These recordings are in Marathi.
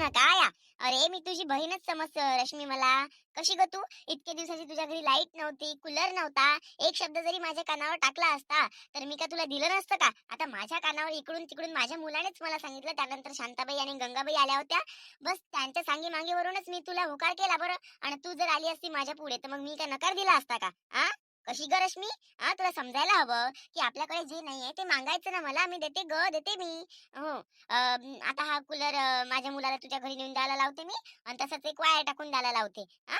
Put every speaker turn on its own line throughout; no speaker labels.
समजू नका या अरे मी तुझी बहीणच समज रश्मी मला. कशी ग तू? इतके दिवसाची तुझ्या घरी लाइट नव्हती कूलर नव्हता. एक शब्द जरी माझ्या कानावर टाकला असता तर मी का तुला दिलं नसतं का? आता माझ्या कानावर इकडून तिकडून माझ्या मुलानेच मला सांगितलं. त्यानंतर शांताबाई आणि गंगाबाई आल्या होत्या. बस त्यांच्या सांगी मागेवरूनच मी तुला होकार केला बरं. आणि तू जर आली असती माझ्या पुढे तर मग मी का नकार दिला असता का? आ? कशी ग रश्मी? हा तुला समजायला हवं की आपल्याकडे जे नाहीये ते मागायचं ना मला. मी देते ग देते मी. हो. अं, आता हा कूलर माझ्या मुलाला तुझ्या घरी नेऊन द्यायला लावते मी. आणि तसंच एक वायर टाकून द्यायला लावते. हा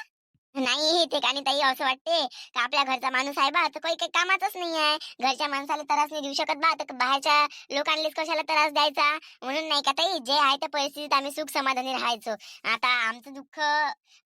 नाही ते आणि ताई असं वाटते का आपल्या घरचा माणूस आहे बा तर काही काही कामातच नाही आहे. घरच्या माणसाला त्रास नाही देऊ शकत बा तर बाहेरच्या लोकांनाच कशाला त्रास द्यायचा? म्हणून नाही का ताई जे आहे त्या परिस्थितीत आम्ही सुख समाधानी राहायचो. आता आमचं दुःख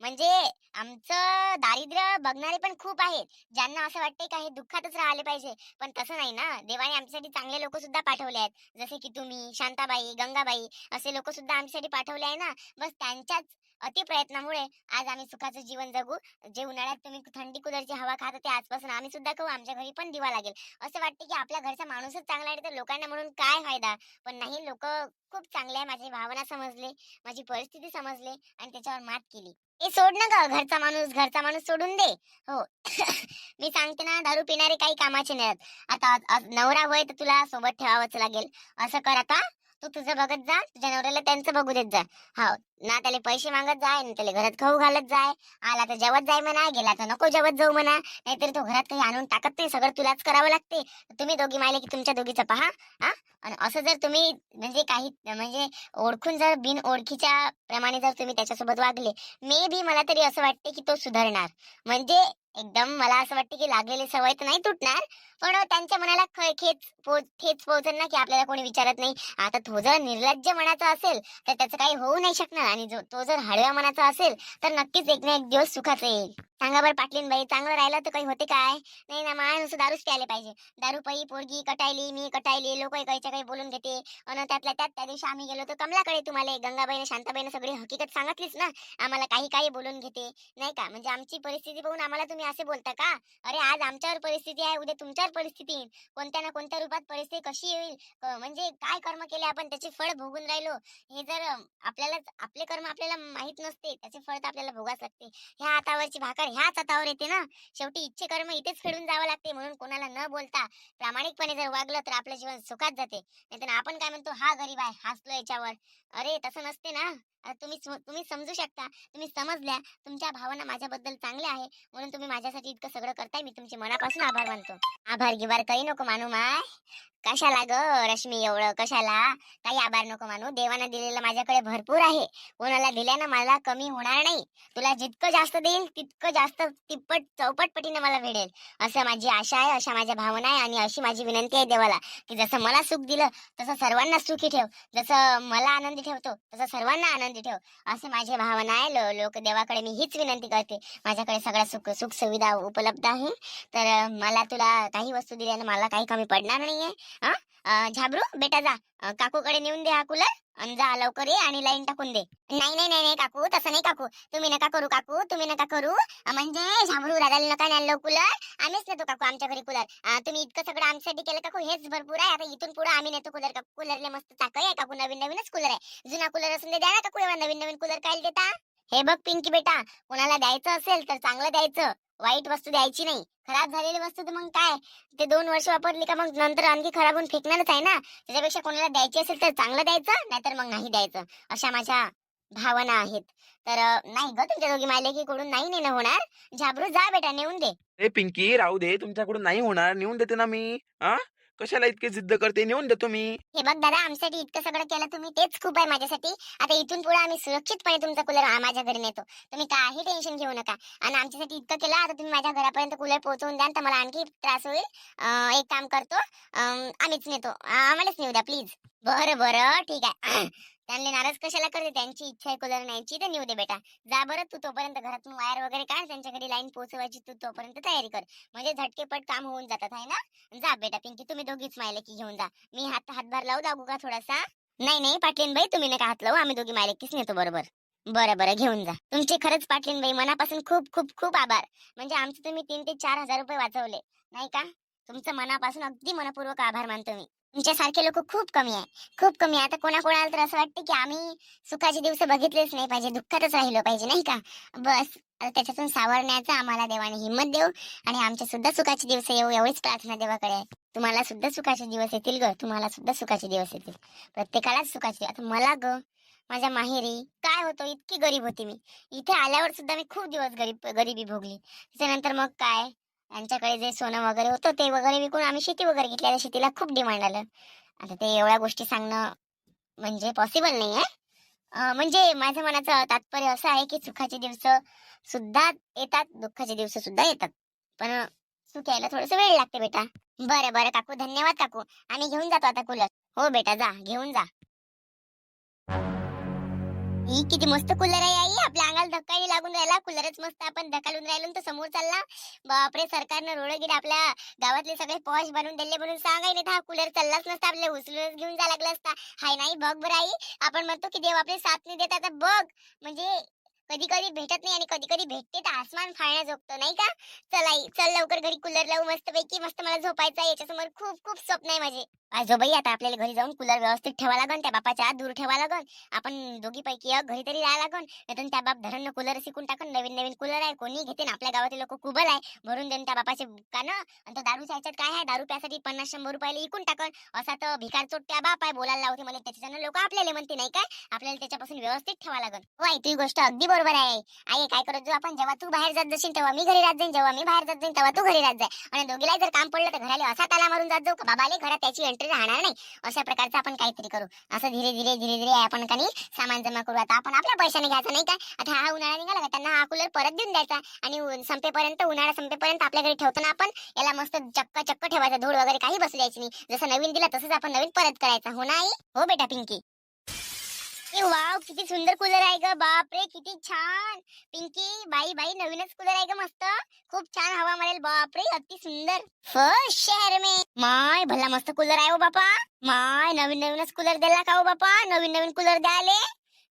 म्हणजे आमचं दारिद्र्य बघणारे पण खूप आहेत ज्यांना असं वाटते का हे दुःखातच राहिले पाहिजे. पण तसं नाही ना देवाने आमच्यासाठी चांगले लोक सुद्धा पाठवले आहेत. जसे की तुम्ही शांताबाई गंगाबाई असे लोक सुद्धा आमच्यासाठी पाठवले आहे ना. बस त्यांच्याच अति प्रयत्नामुळे आज आम्ही सुखाचं जीवन जगू. जे उन्हाळ्यात तुम्ही थंडी कुदरची हवा खात होते आजपासून आम्ही सुद्धा खाऊ. आमच्या घरी पण दिवा लागेल. असं वाटते की आपल्या घरचा माणूसच चांगला आहे तर लोकांना म्हणून काय फायदा? पण नाही लोक खूप चांगले आहे माझी भावना समजले माझी परिस्थिती समजले आणि त्याच्यावर मात केली. ए सोड ना ग घरचा माणूस घरचा माणूस सोडून दे. हो. मी सांगते ना दारू पिणारे काही कामाचे नाहीत. आता नवरा वय तर तुला सोबत ठेवावंच लागेल. असं कर आता. तू तुझं बघत जा तुझ्या नवऱ्याला त्यांचं बघू देत जा. हो ना त्याला पैसे मागत जाय ना त्याला घरात खाऊ घालत जाय आला तर जेवत जाय म्हणा गेला तर नको जेवत जाऊ म्हणा. नाहीतरी तो घरात काही आणून टाकत नाही सगळं तुलाच करावं लागते. तुम्ही दोघी मायले की तुमच्या दोघीचं पहा हा? आणि असं जर तुम्ही म्हणजे काही म्हणजे ओळखून जर बिन ओळखीच्या प्रमाणे जर तुम्ही त्याच्यासोबत वागले मे बी मला तरी असं वाटते की तो सुधारणार. म्हणजे एकदम मला असं वाटते की लागलेली सवय तर नाही तुटणार पण त्यांच्या मनाला खेच पोच ठेच पोहोचल ना की आपल्याला कोणी विचारत नाही. आता तो जर निर्लज्ज मनाचा असेल तर त्याचं काही होऊ नाही शकणार आणि जो तो जर हळव्या मनाचा असेल तर नक्कीच एक ना एक दिवस सुखाचा येईल. सांगा बरं पाटलीन बाई चांगलं राहिलं तर काही होते काय? नाही ना माय नुसतं दारूच प्यायला पाहिजे. दारू पई पोरगी कटायली मी कटायली लोक काहीच्या काही बोलून घेते. आणि त्यातल्या त्यात त्या दिवशी आम्ही गेलो तर कमलाकडे तुम्हाला गंगाबाईने शांताबाईने सगळी हकीकत सांगितलीच ना. आम्हाला काही काही बोलून घेते. नाही का? म्हणजे आमची परिस्थिती बघून आम्हाला तुम्ही असे बोलता का? अरे आज आमच्यावर परिस्थिती आहे उद्या तुमच्यावर परिस्थिती येईल. कोणत्या ना कोणत्या रूपात परिस्थिती कशी येईल? म्हणजे काय कर्म केले आपण? त्याचे फळ भोगून राहिलो. हे जर आपल्याला आपले कर्म आपल्याला माहीत नसते त्याचे फळ तर आपल्याला भोगाच लागते. ह्या हातावरची तर ह्याच हातावर येते ना. शेवटी इच्छे कर्म इथेच फेडून जावं लागते म्हणून कोणाला न बोलता प्रामाणिकपणे जर वागलं तर आपलं जीवन सुखात जाते. नाहीतर आपण काय म्हणतो हा गरीब आहे हसलो याच्यावर. अरे तसं नसते ना. तुम्ही तुम्ही समजू शकता. तुम्ही समजल्या तुमच्या भावना माझ्याबद्दल चांगल्या आहे. म्हणून तुम्ही माझ्यासाठी इतकं सगळं करताय. मी तुमचे मनापासून आभार मानतो. आभार गिभार काही नको मानू माय. कशाला ग रश्मी एवढं? कशाला? काही आभार नको मानू. देवानं दिलेलं माझ्याकडे भरपूर आहे. कोणाला दिल्यानं मला कमी होणार नाही. तुला जितकं जास्त देईल तितकं जास्त तिप्पट चौपट पटीने मला भेटेल असं माझी आशा आहे अशा माझ्या भावना आहे आणि अशी माझी विनंती आहे देवाला की जसं मला सुख दिलं तसं सर्वांना सुखी ठेव. जसं मला आनंद ठेवतो. तसं सर्वांना आनंदी ठेव. असे माझे भावना आहे. लोक देवाकडे मी हीच विनंती करते. माझ्याकडे सगळ्या सुख सुख सुविधा उपलब्ध आहे. तर मला तुला काही वस्तू दिल्यानं मला काही कमी पडणार नाहीये. हा? अं, झाबरू बेटा जा. काकूकडे नेऊन दे हा कूलर. आणि जा लवकर ये आणि लाईन टाकून दे. नाही नाही नाही नाही काकू तसं नाही काकू. तुम्ही नका करू काकू तुम्ही नका करू. म्हणजे झाबरू दादाला नका न्यायला कूलर आम्हीच नेतो काकू आमच्या घरी कूलर तुम्ही इतकं सगळं आमच्यासाठी केलं काकू हेच भरपूर आहे. आता इथून पुढे आम्ही नेतो कूलर काकू. कूलरले मस्त चाक आहे काकू नवीन नवीनच कूलर आहे. जुना कूलर असून दे द्या ना काकू एवढा नवीन नवीन कूलर काय देता. हे बघ पिंकी बेटा कोणाला द्यायचं असेल तर चांगलं द्यायचं. वाईट वस्तू द्यायची नाही. खराब झालेली वस्तू तर मग काय? ते दोन वर्ष वापरली का मग नंतर आणखी खराब होऊन फेकणारच आहे ना? त्याच्यापेक्षा कोणाला द्यायची असेल तर चांगलं द्यायचं नाहीतर मग नाही द्यायचं. अशा माझ्या भावना आहेत. तर नाही ग तुमच्या दोघी मायलेकी कडून नाही नेणं होणार. झाबरू जा बेटा नेऊन दे.
ए पिंकी राहू दे. तुमच्याकडून नाही होणार. नेऊन देते ना मी. हा कशाला इतके जिद्द करते? नेऊन द्या तुम्ही.
हे बघ दादा आमच्यासाठी इतकं सगळं केलं तुम्ही तेच खूप आहे माझ्यासाठी. आता इथून पुढे आम्ही सुरक्षितपणे तुमचा कूलर माझ्या घरी नेतो. तुम्ही काही टेन्शन घेऊ नका. आणि आमच्यासाठी इतकं केलं आता तुम्ही माझ्या घरापर्यंत कूलर पोहोचवून द्या तर मला आणखी त्रास होईल. अं, एक काम करतो. अं, आम्हीच नेतो. आम्हालाच नेऊ द्या प्लीज बरं बरं ठीक आहे. त्यांनी नाराज कशाला करते? त्यांची इच्छा आहे कुलर न्यायची तर नेऊ दे बेटा. जा बरं तू तोपर्यंत घरातून वायर वगैरे काढ. त्यांच्या घरी लाईन पोहोचवायची तू तोपर्यंत तयारी कर. म्हणजे झटकेपट काम होऊन जातात आहे ना? जा बेटा पिंकी तुम्ही दोघीच मायले की घेऊन जा. मी हात हातभार लावू दागू का थोडासा? नाही नाही पाटलीन बाई तुम्ही नका हात लावू. आम्ही दोघी मायलेकीच नेतो बरोबर? बरं बरं घेऊन जा. तुमचे खरंच पाटलीन बाई मनापासून खूप खूप खूप आभार. म्हणजे आमचे तुम्ही तीन ते चार हजार रुपये वाचवले. नाही का? तुमचं मनापासून अगदी मनपूर्वक आभार मानतो मी. तुमच्यासारखे लोक खूप कमी आहे. खूप कमी आहे. आता कोणाकोणाला तर असं वाटतं की आम्ही सुखाचे दिवस बघितलेच नाही पाहिजे. दुःखातच राहिलो पाहिजे नाही का? बस. त्याच्यातून सावरण्याचा आम्हाला देवाने हिंमत देऊ आणि आमच्या सुद्धा सुखाचे दिवस येऊ एवढीच प्रार्थना देवाकडे आहे. तुम्हाला सुद्धा सुखाचे दिवस येतील ग. तुम्हाला सुद्धा सुखाचे दिवस येतील. प्रत्येकालाच सुखाचे आता मला ग माझ्या माहेरी काय होतो? इतकी गरीब होती मी. इथे आल्यावर सुद्धा मी खूप दिवस गरीब गरिबी भोगली. त्याच्यानंतर मग काय? यांच्याकडे जे सोनं वगैरे होतं ते वगैरे विकून आम्ही शेती वगैरे घेतली. आता शेतीला खूप डिमांड आलं. आता ते एवढ्या गोष्टी सांगणं म्हणजे पॉसिबल नाही आहे म्हणजे माझ्या मनाचं तात्पर्य असं आहे की सुखाचे दिवस सुद्धा येतात दुःखाचे दिवस सुद्धा येतात. पण सुख यायला थोडस वेळ लागते बेटा. बरं बरं काकू. धन्यवाद काकू. आम्ही घेऊन जातो आता कूलर हो बेटा जा. घेऊन जा. ही किती मस्त कूलर आहे आई. आपल्या अंगाला धक्काही लागून राहिला. कूलरच मस्त आपण धकालून राहिलो तर समोर चालला. बापरे सरकारनं रोड गिर आपल्या गावातले सगळे पॉश बनवून दिले म्हणून सांगाय नाही हा कूलर चाललाच नसता. आपल्याला उचलून घेऊन जा लागला असता. हाय नाही बघ बरं आई. आपण म्हणतो की देव आपले साथ नाही देतात तर बघ. म्हणजे कधी कधी भेटत नाही आणि कधी कधी भेटते तर आसमान फाळण्या झोपतो नाही का? चल आई चल लवकर घरी कूलर लावू. मस्त पैकी मस्त मला झोपायचं आहे. याच्यासमोर खूप खूप स्वप्न आहे माझे. आजोबाई आता आपल्याला घरी जाऊन कूलर व्यवस्थित ठेवा लागन त्या बापाच्या आत दूर ठेवा लागन. आपण दोघी पैकी एक घरी तरी राहा लागन. नाही त्या बाप धरण कूलर शिकून टाकन नवीन नवीन कूलर आहे कोणी घेते ना आपल्या गावातील लोक कुबल आहे. भरून देऊन त्या बापाचे कान. आणि तो दारूच्या ह्याच्यात काय आहे? दारू प्यासाठी पन्नास शंभर रुपयाला इकून टाकन. असा तर भिकार चोट त्या बाप आहे बोलायला लावते मला. त्याच्यानं लोक आपल्याला म्हणते नाही काय? आपल्याला त्याच्यापासून व्यवस्थित ठेवा लागन. हो आई तुझी गोष्ट अगदी बरोबर आहे. आई काय करत जाऊ आपण? जेव्हा तू बाहेर जात जाशील तेव्हा मी घरी राहत जाईन. जेव्हा मी बाहेर जात जाईन तेव्हा तू घरी राहत जाय. आणि दोघीला जर काम पडलं तर घराला असा ताला मारून जात जाऊ. का बाबाले घरात त्याची एंट्री राहणार नाही. अशा प्रकारचं आपण काहीतरी करू. असं धीरे धीरे धीरे धीरे आपण काही सामान जमा करू. आता आपण आपल्या पैशाने घ्यायचं नाही का? आता हा उन्हाळा निघाला का? त्यांना हा कूलर परत देऊन द्यायचा. आणि संपेपर्यंत उन्हाळा संपेपर्यंत आपल्या घरी ठेवताना आपण याला मस्त चक्क चक्क ठेवायचा. धूळ वगैरे काही बसू द्यायची नाही. जसं नवीन दिला तसंच आपण नवीन परत करायचा. हो ना हो बेटा पिंकी. अरे वाव किती सुंदर कूलर आहे ग. बापरे किती छान. पिंकी बाई बाई नवीनच कूलर आहे ग मस्त. खूप छान हवा मारेल बापरे अति सुंदर. फर्स्ट शहर में. माय भला मस्त कूलर आहे हो बापा. माय नवीन नवीनच कूलर दिला का हो बापा? नवीन नवीन कूलर द्याले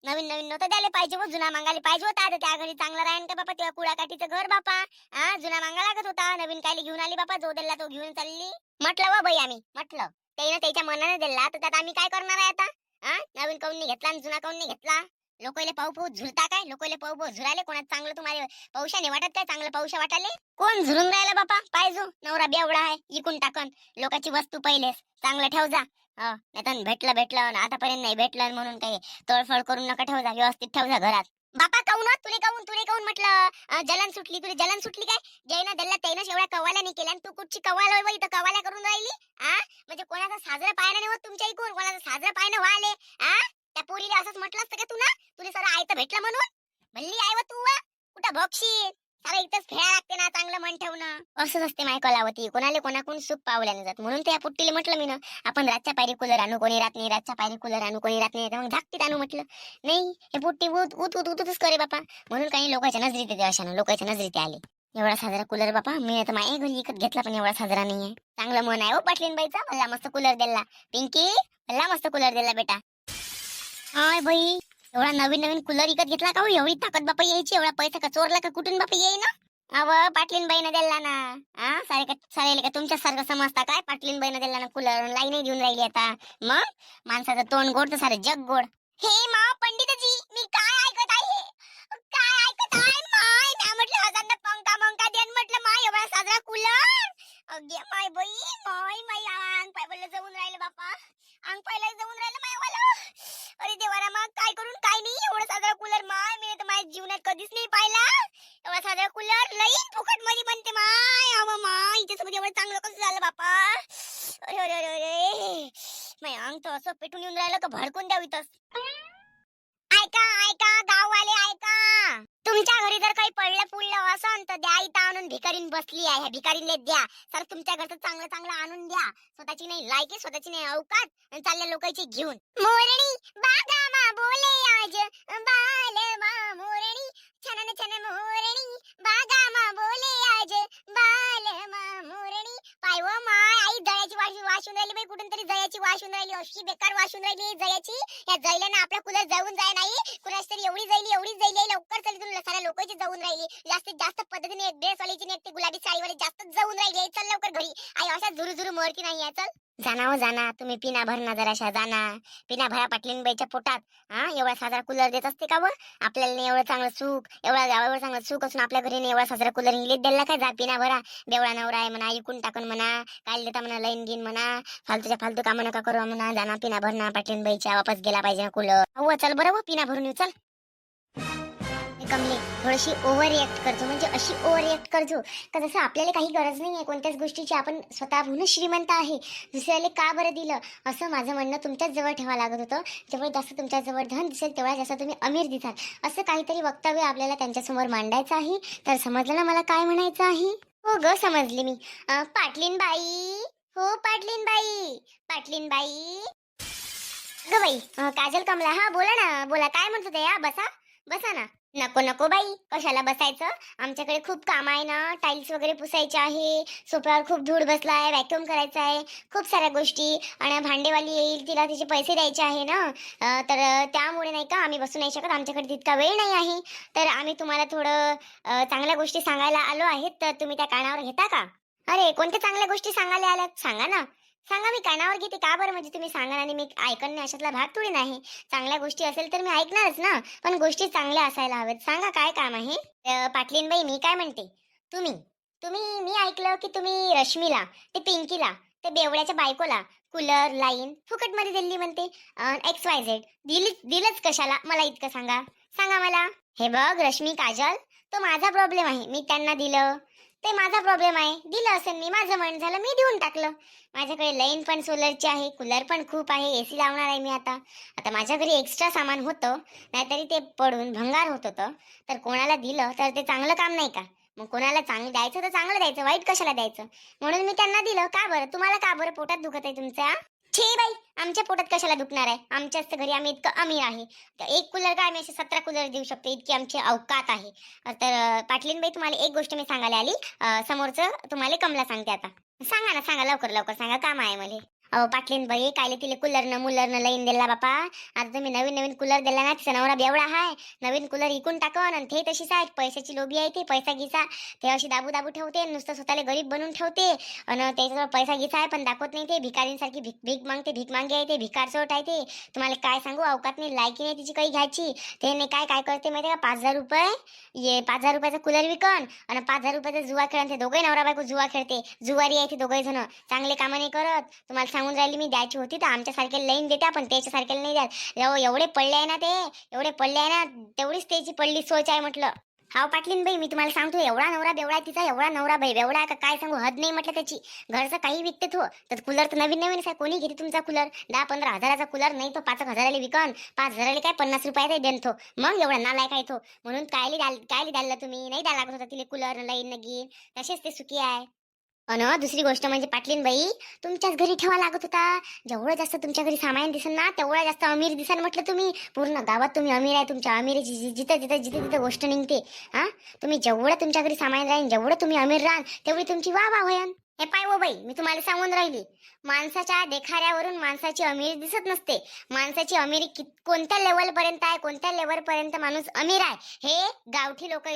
नवीन नवीन नव्हतं द्यायला पाहिजे हो. जुना मागायला पाहिजे होता. आता त्या घरी चांगला राहीन का बापा? तेव्हा कुडाकाठीचं घर बापा. हा जुना मागा लागत होता. नवीन कायले घेऊन आली बापा. जो दिला तो घेऊन चालली. म्हटलं वा बाई आम्ही. म्हटलं. त्यानं त्याच्या मनाने दिला. तर त्यात आम्ही काय करणार आहे आता? हा नवीन काऊन घेतला आणि जुना काऊन घेतला? लोकले पाऊ पाऊ झुलता काय? लोकले पाऊ पाऊ झुराले कोणात चांगलं तुम्हाला पावसाने वाटत काय? चांगलं पावसा वाटाले कोण झुरून राहिला बापा? पाहिजो नवरा बेवडा आहे इकून टाकन. लोकांची वस्तू पहिलेच. चांगलं ठेव जा. हो, नाही भेटलं भेटलं आतापर्यंत नाही भेटलं म्हणून काही तोडफोड करून नका ठेव जा. व्यवस्थित ठेव जा घरात. बापा काऊन तुले काऊन तुले काऊन म्हटलं? जलन सुटली तुले जलन सुटली काय? जैना दल्ला त्यानं एवढ्या कवाल्या नाही केल्या आणि तू कुठची कवाला होय इथं कवाल्या करून राहिली? आ म्हणजे कोणाचा साजरा पाहायला नाही होत तुमच्या इकडून कोणाचा साजरा पाहायला हो व्हायले आ त्या पोरीला असंच म्हटलं असतं का तुला? तुला सर आयतं भेटलं म्हणून? भल्ली आहे व तू कुठं बक्षीस सारा इथंच खेळा लागते ना चांगलं मन ठेवणं. असंच असते माय कलावती. कोणाले कोणाकडून सुख पावल्याने जात. म्हणून त्या पुट्टीला म्हटलं मी ना आपण रातच्या पायरी कूलर आणू कोणी रात नाही रातच्या पायरी कूलर आणू कोणी रात नाही मग धाकटीत आणू म्हटलं. नाही हे पुट्टी उत उत उत उतच करे बापा. म्हणून काही लोकांच्या नजरीत येते अशा लोकांच्या नजरीत आले. एवढा साजरा कूलर बापा मी आता माझ्या घरी विकत घेतला पण एवढा साजरा नाहीये. चांगलं मन आहे हो पाटलीन बाईचा. मला मस्त कूलर दिला. पिंकी मला मस्त कूलर दिला बेटा. हाय बाई. एवढा नवीन नवीन कूलर विकत घेतला का हो? एवढी ताकद बापा यायची एवढा पैसा का चोरला का? कुठून बापा येई ना अव पाटलीन बाईनं दिला ना. हा सारे का सारे का? तुमच्या सारखं समजता काय? पाटलीन बाईनं दिला ना कूलर लाईन देऊन राहिली आता. मग? माणसाचं तोंड गोड तर सारे जग गोड. हे मा पंडितजी मी काय ऐकत आहे? काय ऐकत आहे माय? मी म्हटलं हजार पंखा मंका देन म्हटलं माय एवढा साजरा कूलर अगे माय बाई माय माय असं पेटून येऊन राहिलं का भडकून द्यावी तस ऐका ऐका गाववाले ऐका. तुमच्या घरी जर काही पडलं पुडलं असं तर द्या इथं आणून. भिकारीन बसली आहे ह्या भिकारीनले द्या. सर तुमच्या घरचं चांगलं चांगलं आणून द्या. स्वतःची नाही लायकी स्वतःची नाही अवकात आणि चालल्या लोकांची घेऊन. मोरणी बागा मा बोले आज. बाल मा मोरणी. छनन छन मोरणी. बागा मा बोले वाशून राहिली बाई कुठून तरी जयाची वाशून राहिली अशी बेकार वाशून राहिली जयाची. या जैल्यानं आपल्या कुलर जळून जाय नाही. कुणाच तरी एवढी जाईल एवढी जाईल लवकर चली तुला साऱ्या लोकांची जाऊन राहिली. जास्तीत जास्त पद्धतीने एक ड्रेस वालीची नाही ती गुलाबी साडीवाली जास्त जाऊन राहिली चल लवकर घरी. आई अशा झुरू झुरू मरती नाही आहे चल. जाना हो जाना. तुम्ही पिना भरणा जराशा जाना. पिना भरा पाटलीनबाईच्या पोटात. हा एवढा साजरा कूलर देत असते का व? आपल्याला एवढं चांगलं सुख. एवढा एवढं चांगलं सुख असून आपल्या घरी एवढा साजरा कूलर इंग्लिश द्यायला काय जा पिना भरा. बेवळा नवरा आहे म्हणा ऐकून टाकून म्हणा काय देता म्हणा लाईन घेईन म्हणा फालतूच्या फालतू कामं नका करू म्हणा. जाना पिना भरणा पाटलीनबाईच्या वापस गेला पाहिजे कूलर हो चल बरं पिना भरून येऊ चल. कमले थोडीशी ओव्हर रिॲक्ट करतो. म्हणजे अशी ओव्हर रिॲक्ट करतो का जसं आपल्याला काही गरज नाही आहे कोणत्याच गोष्टीची आपण स्वतःहून श्रीमंत आहे. दुसऱ्याला का बरं दिलं? असं माझं म्हणणं तुमच्याच जवळ ठेवा लागत होतं. जेवढं जास्त तुमच्याजवळ धन दिसेल तेवढा जास्त तुम्ही अमीर दिसाल. असं काहीतरी वक्तव्य आपल्याला त्यांच्यासमोर मांडायचं आहे. तर समजलं ना मला काय म्हणायचं आहे? हो ग समजले मी. पाटलीन हो, बाई हो पाटलीन बाई पाटलीन बाई ग बाई काजल कमला. हा बोला ना. बोला काय म्हणत होते? या बसा. बसा ना. नको नको बाई. कशाला बसायचं? आमच्याकडे खूप काम आहे ना. टाईल्स वगैरे पुसायचे आहे. सोफ्यावर खूप धूळ बसला आहे व्हॅक्युम करायचा आहे. खूप साऱ्या गोष्टी. आणि भांडेवाली येईल तिला तिचे पैसे द्यायचे आहे ना. तर त्यामुळे नाही का आम्ही बसू नाही शकत. आमच्याकडे तितका वेळ नाही आहे. तर आम्ही तुम्हाला थोडं चांगल्या गोष्टी सांगायला आलो आहेत. तर तुम्ही त्या कानावर घेता का? अरे कोणत्या चांगल्या गोष्टी सांगायला आल्यात सांगा ना. सांगा मी कानावर घेते का बरं? म्हणजे तुम्ही सांगा आणि मी ऐकणं अशातला भाग थोडी नाही. चांगल्या गोष्टी असेल तर मी ऐकणारच ना. पण गोष्टी चांगल्या असायला हव्यात. सांगा काय काम आहे? पाटलीनबाई मी काय म्हणते? तुम्ही तुम्ही मी ऐकलं की तुम्ही रश्मीला ते पिंकीला ते बेवड्याच्या बायकोला कूलर लाईन फुकटमध्ये दिली म्हणते. एक्स वाय झेड दिली दिलंच कशाला? मला इतकं सांगा. सांगा मला. हे बघ रश्मी काजल तो माझा प्रॉब्लेम आहे. मी त्यांना दिलं. ते माझा प्रॉब्लेम आहे. दिलं असेल मी माझं मन झालं मी देऊन टाकलं. माझ्याकडे लाईन पण सोलरची आहे कूलर पण खूप आहे ए सी लावणार आहे मी आता. आता माझ्या घरी एक्स्ट्रा सामान होतं नाहीतरी ते पडून भंगार होत होतं. तर कोणाला दिलं तर ते चांगलं काम नाही का? मग कोणाला चांगलं द्यायचं तर चांगलं द्यायचं वाईट कशाला द्यायचं? म्हणून मी त्यांना दिलं. का बरं? तुम्हाला का बरं पोटात दुखत आहे तुमच्या छे बाई आमच्या पोटात कशाला दुखणार आहे? आमच्याच घरी आम्ही इतकं अमीर आहे. तर एक कूलर का आम्ही असे सतरा कूलर देऊ शकतो? इतकी आमची अवकात आहे. तर पाटलींबाई तुम्हाला एक गोष्ट मी सांगायला आली. समोरचं तुम्हाला कमला सांगते आता. सांगा ना सांगा लवकर लवकर सांगा. काम आहे मला. अहो पाटलीन बाई कायले तिले कूलरनं मुलरनं लाईन दिला बापा. आता तुम्ही नवीन नवीन कूलर दिला ना तिचा नवरा बेवडा हाय. नवीन कूलर इकून टाकन आणि ते तशीच आहे पैशाची लोभी आहे ते पैसा घिसा. ते अशी दाबू दाबू ठेवते नुसतं स्वतःला गरीब बनवून ठेवते. आणि त्याच्याजवळ पैसा घिसा आहे पण दाखवत नाही ते. भिकारींसारखी भीक भीक मागते भीक मागे आहे ते भिकार सोट आहे ते. तुम्हाला काय सांगू अवकात नाही लायकी नाही तिची काही घ्यायची. ते नाही काय काय करते माहिती का? पाच हजार रुपये ये पाच हजार रुपयाचा कूलर विकन आणि पाच हजार रुपयाचा जुवा खेळन ते दोघे नवरा बायको जुवा खेळते. जुवारी आहे ते दोघे जण. चांगले कामं नाही करत. तुम्हाला सांगून राहिली मी द्यायची होती तर आमच्या सारख्याला लाईन देते पण त्याच्यासारख्याला नाही द्यात एवढे पडले आहे ना ते एवढे पडले आहे ना तेवढीच त्याची पडली सोच आहे म्हटलं. हाव पाटलीन बाई मी तुम्हाला सांगतो एवढा नवरा बेवडा आहे तिचा एवढा नवरा बाई बेवडा आहे का काय सांगू हद नाही म्हटलं त्याची. घरचं काही विकते तो तर कूलर तर नवीन नवीन आहे कोणी घेते तुमचा कूलर दहा पंधरा हजाराचा कूलर नाही तो पाच हजाराला विकन पाच हजाराला काय पन्नास रुपयाचा देन तो. मग एवढा नालायक आहे तो. म्हणून कायले द्याल कायले द्यायला तुम्ही नाही द्यायला लागत होता तिला कूलर लाईन नगी तसेच ते सुखी आहे. अन दुसरी गोष्ट म्हणजे पाटलीन बाई तुमच्याच घरी ठेवा लागत होता. जेवढं जास्त तुमच्या घरी सामान दिसन ना तेवढं जास्त अमीर दिसन म्हटलं तुम्ही. पूर्ण गावात तुम्ही अमीर आहे तुमच्या अमीरची जिथं जिथं जिथं जिथे जिथं गोष्ट निघते हा? तुम्ही जेवढं तुमच्या घरी सामान राहील जेवढं तुम्ही अमीर राहाल तेवढी तुमची वा वा होयन हे पाय वो बाई मी तुम्हाला सांगून राहिली. माणसाच्या देखाऱ्यावरून माणसाची अमीर दिसत नसते. माणसाची अमीर कित कोणत्या लेवल पर्यंत आहे कोणत्या लेवल पर्यंत माणूस अमीर आहे? हे गावठी लोक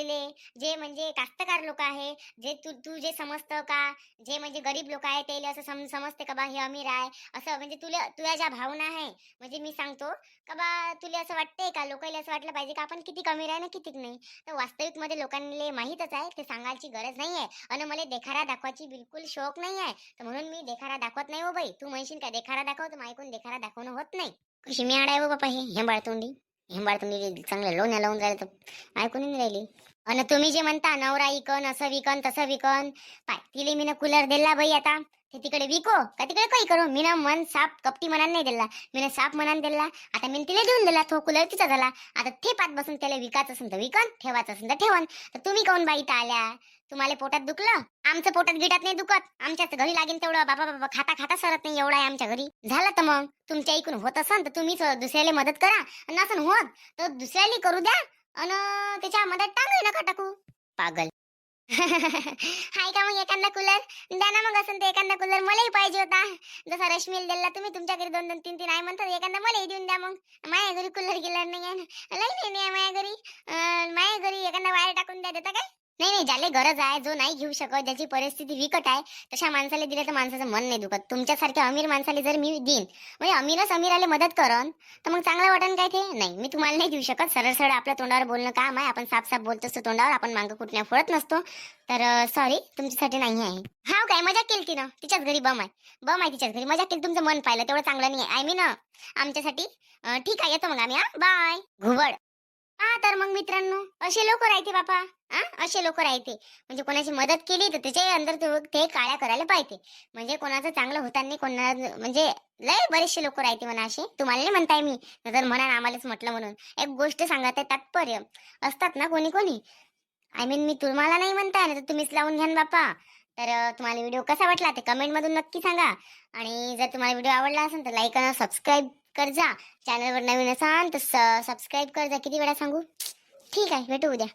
जे म्हणजे कास्तकार लोक आहे जे तू तू जे समजतं का जे म्हणजे गरीब लोक आहे ते असं सम समजते का बा हे अमीर आहे? असं म्हणजे तुला तुझ्या ज्या भावना आहे म्हणजे मी सांगतो का बा तुला असं वाटतंय का? लोकांना असं वाटलं पाहिजे का? आपण किती अमीर आहे ना कितीक नाही? तर वास्तविकमध्ये लोकांना माहीतच आहे ते सांगायची गरज नाही आहे आणि मला देखारा दाखवायची बिलकुल शौक नाही आहे तर म्हणून मी देखारा दाखवत नाही हो बाई. तू म्हणशील का देखारा दाखव? तर ऐकून देखारा दाखवणं होत नाही. कशी मी आडाय हो बापा हे? हेंबाळ तोंडी. चांगलं लोण्या लावून राहिलं तर ऐकून राहिली. आणि तुम्ही जे म्हणता नवरा इकन असं विकन तसं विकन. पाय तिले मी कूलर दिला बाई आता. ते तिकडे विको का तिकडे काही करू. मी ना मन साप कपटी मनान नाही दिला. मी साप मनान दिला. आता मी तिला देऊन दिला. तो कुलर तिचा झाला. आता ते पात बसून त्याला विकायचं असेल तर विकन ठेवायचं असेल तर ठेवन. तर तुम्ही काऊन बाई इथं आल्या? तुम्हाला पोटात दुखलं? आमचं पोटात गिटात नाही दुखत. आमच्याच घरी लागेल तेवढं. बाबा बाबा खाता खाता सरत नाही. एवढा आहे आमच्या घरी. झालं तर मग. तुमच्या ऐकून होत असन तर तुम्हीच दुसऱ्याला मदत करा. नसन होत तर दुसऱ्याला करू द्या. अन त्याच्या मदत टांगू नका टाकू. पागल. हाय का मग एखादा कूलर द्या ना मग असं ते एखादा कूलर मलाही पाहिजे होता. जसा रश्मीला दिला तुम्ही तुमच्या घरी दोन दोन तीन तीन आहे म्हणतात. एखादा मलाही देऊन द्या मग. माझ्या घरी कूलर गिलर नाही आहे लई नाही आहे माझ्या घरी. अं, माझ्या घरी एखादा वायर टाकून द्या. देता काय? नाही नाही ज्याला गरज आहे जो नाही घेऊ शकत ज्याची परिस्थिती विकट आहे तशा माणसाला दिलं तर माणसाचं मन नाही दुखत. तुमच्यासारख्या अमीर माणसाला जर मी देईन म्हणजे अमीरच अमीराला मदत करन तर मग चांगलं वाटन काय ते? नाही मी तुम्हाला नाही देऊ शकत. सरळ सरळ आपल्या तोंडावर बोलणं काम आहे. आपण साफ साफ बोलत असतो तोंडावर आपण मागं कुठल्या फोडत नसतो. तर सॉरी तुमच्यासाठी नाही आहे. हा काय मजा केली तिनं. तिच्याच घरी बम आहे. बम आहे तिच्याच घरी. मजा केली तुमचं मन पाहिलं तेवढं चांगलं नाही आहे. आय ना? आमच्यासाठी? ठीक आहे येतो मग आम्ही हा? बाय घुबड. हा तर मग मित्रांनो असे लोक राहते बापा. हा असे लोक राहते. म्हणजे कोणाची मदत केली तर त्याच्या अंदर ते- काळ्या करायला पाहिजे म्हणजे कोणाचं चांगलं होताना कोणा म्हणजे लय बरेचसे लोक राहते म्हणा असे. तुम्हाला नाही म्हणताय मी. जर म्हणा आम्हालाच म्हटलं म्हणून. एक गोष्ट सांगत आहे तात्पर्य. असतात ना कोणी कोणी? आय मीन मी तुम्हाला नाही म्हणताय ना तर तुम्हीच लावून घ्या बापा. तर तुम्हाला व्हिडिओ कसा वाटला ते कमेंट मधून नक्की सांगा. आणि जर तुम्हाला व्हिडिओ आवडला असेल तर लाईक आणि सबस्क्राईब कर जा. चॅनलवर नवीन असाल तर सबस्क्राईब कर जा. किती वेळा सांगू? ठीक आहे भेटू उद्या.